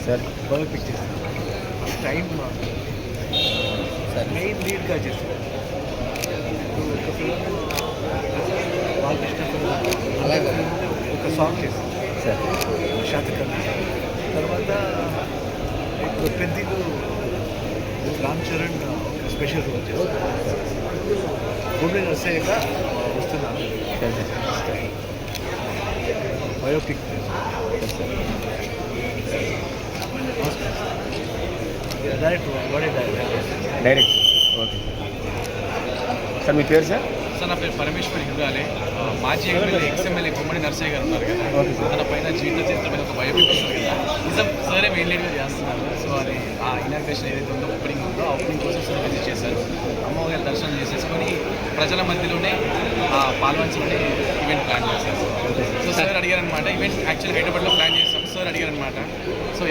Sir बहुत pictures time sir main lead का जैसे అలాగే. ఒక సాంగ్ చేస్తాను సార్ తర్వాత ఇప్పుడు పెద్దిలో రామ్ చరణ్ ఒక స్పెషల్ రోల్ చేస్తారు ఉమ్మడి నర్సరీగా వస్తున్నాను బయోపిక్ డైరెక్ట్ వాడే డైరెక్ట్ డైరెక్ట్ సార్ మీ పేరు సార్? సార్ నా పేరు పరమేశ్వర్ హిందాలే. మాజీ ఎమ్మెల్యే ఎక్స్ఎమ్మెల్యే కొమ్మడి నర్సయ్య గారు ఉన్నారు కదా. తన పైన జీవిత చరిత్ర మీద ఒక బయోపిక్ వస్తుంది కదా. నిజం సరే మెయిన్ లీడ్గా చేస్తున్నారు. సో అది ఆ ఇనాగ్రేషన్ ఏదైతే ఉందో ఓపెనింగ్ ఉందో ఆ ఓపెనింగ్ కోసం సార్ విజిట్ చేశారు. అమ్మవారి దర్శనం చేసేసుకొని ప్రజల మధ్యలోనే ఆ పాల్వంచలోనే ఈవెంట్ ప్లాన్ చేశారు. సో సార్ అడిగారనమాట ఈవెంట్ యాక్చువల్గా హైదరాబాద్లో ప్లాన్ చేసాం సార్ అడిగారనమాట సో